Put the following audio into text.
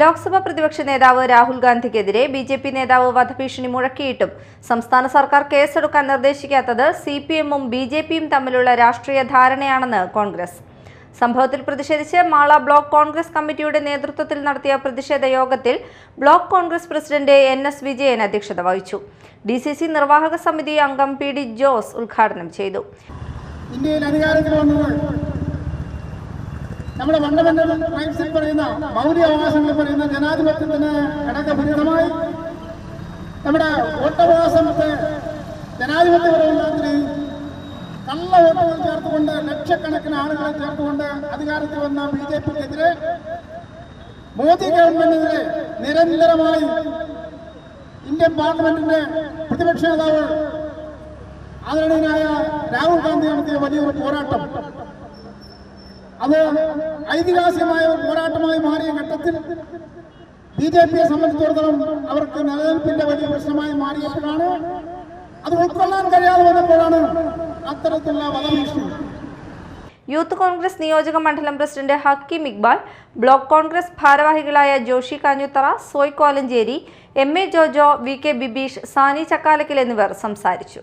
ലോക്സഭാ പ്രതിപക്ഷ നേതാവ് രാഹുൽ ഗാന്ധിക്കെതിരെ ബി ജെ പി നേതാവ് വധഭീഷണി മുഴക്കിയിട്ടും സംസ്ഥാന സർക്കാർ കേസെടുക്കാൻ നിർദ്ദേശിക്കാത്തത് സി പി എമ്മും ബി ജെ പിയും തമ്മിലുള്ള രാഷ്ട്രീയ ധാരണയാണെന്ന് കോൺഗ്രസ്. സംഭവത്തിൽ പ്രതിഷേധിച്ച് മാള ബ്ലോക്ക് കോൺഗ്രസ് കമ്മിറ്റിയുടെ നേതൃത്വത്തിൽ നടത്തിയ പ്രതിഷേധ യോഗത്തിൽ block Congress president N S Vijayan അധ്യക്ഷത വഹിച്ചു. ഡി സി സി നിർവാഹക സമിതി അംഗം പി ഡി ജോസ് ഉദ്ഘാടനം ചെയ്തു. ഇന്ത്യയിൽ നമ്മുടെ ഫണ്ടമെന്റൽ റൈറ്റ്സിൽ പറയുന്ന മൗലിക അവകാശങ്ങളിൽ പറയുന്ന ജനാധിപത്യത്തിന് ഘടകഭരിതമായി നമ്മുടെ വോട്ടവകാശത്തെ ജനാധിപത്യപരമാക്കി കള്ള വോട്ടുകൾ ചേർത്തുകൊണ്ട് ലക്ഷക്കണക്കിന് ആളുകളെ ചേർത്തുകൊണ്ട് അധികാരത്തിൽ വന്ന ബി ജെ പിക്കെതിരെ മോദി ഗവൺമെന്റിനെതിരെ നിരന്തരമായി ഇന്ത്യൻ പാർലമെന്റിന്റെ പ്രതിപക്ഷ നേതാവ് ആദരണീയനായ രാഹുൽ ഗാന്ധി നടത്തിയ വലിയൊരു പോരാട്ടം. അത് ഐതിഹാസികമായ ഒരു പോരാട്ടമായി മാറിയ ഘട്ടത്തിൽ ബി ജെ പിയെ സംബന്ധിച്ചിടത്തോളം അവർക്ക് നിലനിൽപ്പിന്റെ വലിയ പ്രശ്നമായി മാറിയപ്പോഴാണ് അത് ഉൾക്കൊള്ളാൻ കഴിയാതെ വന്നപ്പോഴാണ് അത്തരത്തിലുള്ള വധഭീഷണി യൂത്ത് കോൺഗ്രസ് നിയോജക മണ്ഡലം പ്രസിഡന്റ് ഹക്കീം ഇക്ബാൽ ബ്ലോക്ക് കോൺഗ്രസ് ഭാരവാഹികളായ Joshi Kanjuthara Soy Kolenchery M A Jojo V K Bibeesh Sani Chakkalakkal എന്നിവർ സംസാരിച്ചു.